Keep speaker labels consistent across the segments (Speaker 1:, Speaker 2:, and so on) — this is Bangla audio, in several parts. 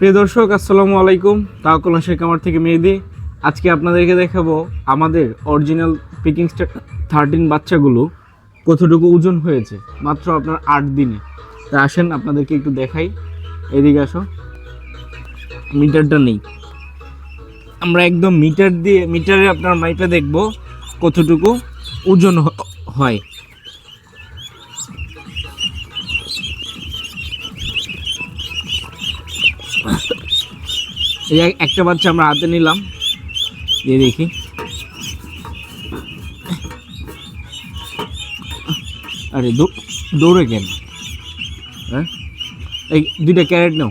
Speaker 1: প্রিয় দর্শক, আসসালামু আলাইকুম। তাওকুল শেখ আমার থেকে মেহেদি। আজকে আপনাদেরকে দেখাবো আমাদের অরিজিনাল পিকিং স্টার থার্টিন বাচ্চাগুলো কতটুকু ওজন হয়েছে, মাত্র আপনার আট দিনে। তা আসেন আপনাদেরকে একটু দেখাই। এদিকে আসো। মিটারটা নেই। আমরা একদম মিটার দিয়ে, মিটারে আপনার মাইপে দেখব কতটুকু ওজন হয়। এই একটা বাচ্চা আমরা হাতে নিলাম। দিয়ে দেখি। আরে দৌড়ে কেন? হ্যাঁ? এই দুইটা ক্যারেট নাও।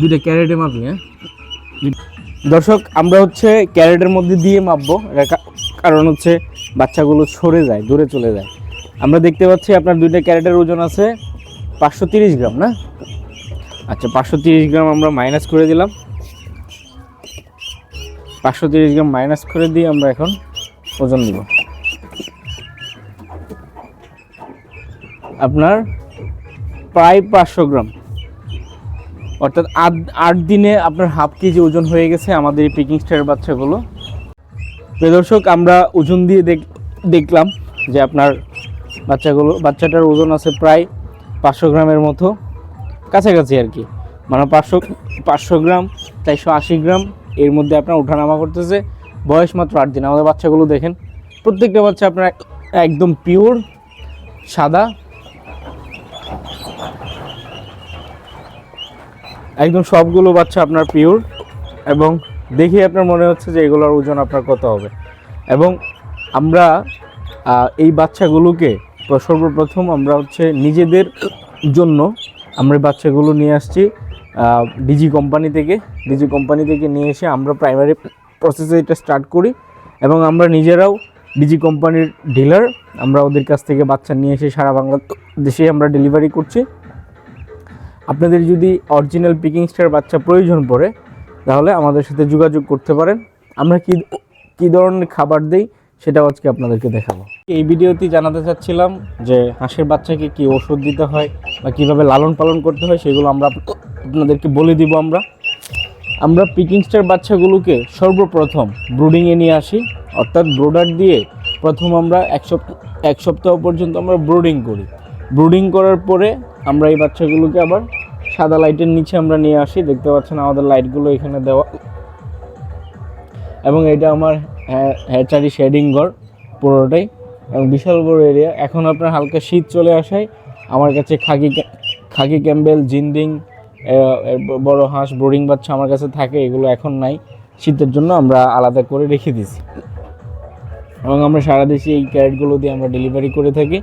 Speaker 1: দুইটা ক্যারেটে মাপি হ্যাঁ? দর্শক, আমরা হচ্ছে ক্যারেটের মধ্যে দিয়ে মাপবো। কারণ হচ্ছে বাচ্চাগুলো সরে যায়, দূরে চলে যায়। আমরা দেখতে পাচ্ছি আপনার দুইটা ক্যারেটের ওজন আছে পাঁচশো গ্রাম, না? আচ্ছা পাঁচশো তিরিশ গ্রাম আমরা মাইনাস করে দিলাম। পাঁচশো তিরিশ গ্রাম মাইনাস করে দিয়ে আমরা এখন ওজন দিব আপনার প্রায় পাঁচশো গ্রাম। অর্থাৎ আট আট দিনে আপনার হাফ কেজি ওজন হয়ে গেছে আমাদের এই পিকিং স্টারের বাচ্চাগুলো। প্রিয় দর্শক, আমরা ওজন দিয়ে দেখ- দেখলাম যে আপনার বাচ্চাগুলো, বাচ্চাটার ওজন আছে প্রায় পাঁচশো গ্রামের মতো। কাছাকাছি আর কি। মানে পাঁচশো পাঁচশো গ্রাম, চারশো আশি গ্রাম এর মধ্যে আপনার ওঠানামা করতেছে। বয়স মাত্র আট দিন। আমাদের বাচ্চাগুলো দেখেন, প্রত্যেকটা বাচ্চা আপনার একদম পিওর সাদা। একদম সবগুলো বাচ্চা আপনার পিওর এবং দেখে আপনার মনে হচ্ছে যে এগুলোর ওজন আপনার কত হবে। এবং আমরা এই বাচ্চাগুলোকে সর্বপ্রথম আমরা হচ্ছে নিজেদের জন্য আমরা বাচ্চাগুলো নিয়ে আসছি ডিজি কোম্পানি থেকে। ডিজি কোম্পানি থেকে নিয়ে এসে আমরা প্রাইমারি প্রসেসে এটা স্টার্ট করি এবং আমরা নিজেরাও ডিজি কোম্পানির ডিলার আমরা ওদের কাছ থেকে বাচ্চা নিয়ে এসে সারা বাংলাদেশে আমরা ডেলিভারি করছি। আপনাদের যদি অরিজিনাল পিকিং স্টার বাচ্চা প্রয়োজন পড়ে, তাহলে আমাদের সাথে যোগাযোগ করতে পারেন। আমরা কি, কী ধরনের খাবার দেই সেটাও আজকে আপনাদেরকে দেখাবো। এই ভিডিওতে জানাতে চাচ্ছিলাম যে হাঁসের বাচ্চাকে কি ওষুধ দিতে হয় বা কীভাবে লালন পালন করতে হয় সেগুলো আমরা আপনাদেরকে বলে দিব আমরা। আমরা পিকিং স্টার বাচ্চাগুলোকে সর্বপ্রথম ব্রুডিংয়ে নিয়ে আসি, অর্থাৎ ব্রোডার দিয়ে প্রথম আমরা এক সপ্তাহ এক সপ্তাহ পর্যন্ত আমরা ব্রুডিং করি। ব্রুডিং করার পরে আমরা এই বাচ্চাগুলোকে আবার সাদা লাইটের নিচে আমরা নিয়ে আসি। দেখতে পাচ্ছেন আমাদের লাইটগুলো এখানে দেওয়া। এবং এটা আমার হ্যাচারি শেডিং ঘর পুরোটাই। এবং বিশাল বড় এরিয়া এখন আপনার হালকা শীত চলে আসায় আমার কাছে খাকি খাকি ক্যাম্বেল জিন্দিং বড় হাঁস, বোর্ডিং বাচ্চা আমার কাছে থাকে, এগুলো এখন নাই। শীতের জন্য আমরা আলাদা করে রেখে দিছি এবং আমরা সারা দেশে এই ক্যারেটগুলো দিয়ে আমরা ডেলিভারি করে থাকি।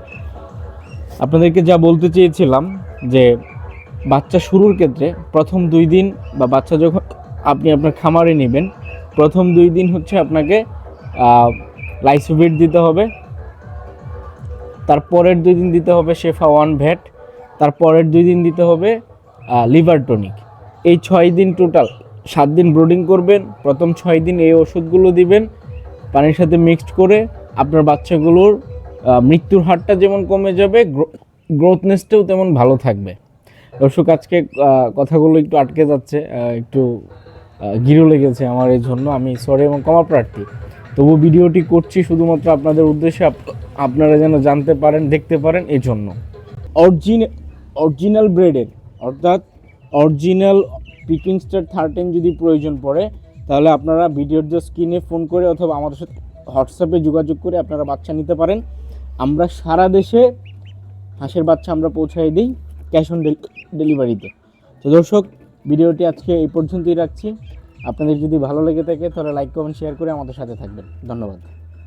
Speaker 1: আপনাদেরকে যা বলতে চেয়েছিলাম যে বাচ্চা শুরুর ক্ষেত্রে প্রথম দুই দিন বা বাচ্চা যখন আপনি আপনার খামারে নেবেন প্রথম দুই দিন হচ্ছে আপনাকে লাইসোভিট দিতে হবে। তারপরের দুই দিন দিতে হবে শেফা ওয়ান ভ্যাট। তারপরের দুই দিন দিতে হবে লিভার টনিক। এই ছয় দিন টোটাল সাত দিন ব্রোডিং করবেন, প্রথম ছয় দিন এই ওষুধগুলো দিবেন, পানির সাথে মিক্সড করে আপনার বাচ্চাগুলোর মৃত্যুর হারটা যেমন কমে যাবে গ্রোথনেসটাও তেমন ভালো থাকবে। দর্শক, আজকে কথাগুলো একটু আটকে যাচ্ছে একটু গিরো লেগেছে আমার এই জন্য। আমি সরি এবং ক্ষমা প্রার্থী। তবু ভিডিওটি করছি শুধুমাত্র আপনাদের উদ্দেশ্যে। আপ- আপনারা যেন জানতে পারেন, দেখতে পারেন এই জন্য। অরিজিন অরিজিনাল ব্রেডের, অর্থাৎ অরিজিনাল পিকিং স্টার থার্টিন যদি প্রয়োজন পড়ে, তাহলে আপনারা ভিডিওর যে স্ক্রিনে ফোন করে অথবা আমাদের সাথে হোয়াটসঅ্যাপে যোগাযোগ করে আপনারা বাচ্চা নিতে পারেন। আমরা সারা দেশে হাঁসের বাচ্চা আমরা পৌঁছাই দিই ক্যাশ অন ডেলিভারিতে তো দর্শক, ভিডিওটি আজকে এই পর্যন্তই রাখছি। আপনাদের যদি ভালো লেগে থাকে তাহলে লাইক কমেন্ট শেয়ার করে আমাদের সাথে থাকবেন। ধন্যবাদ।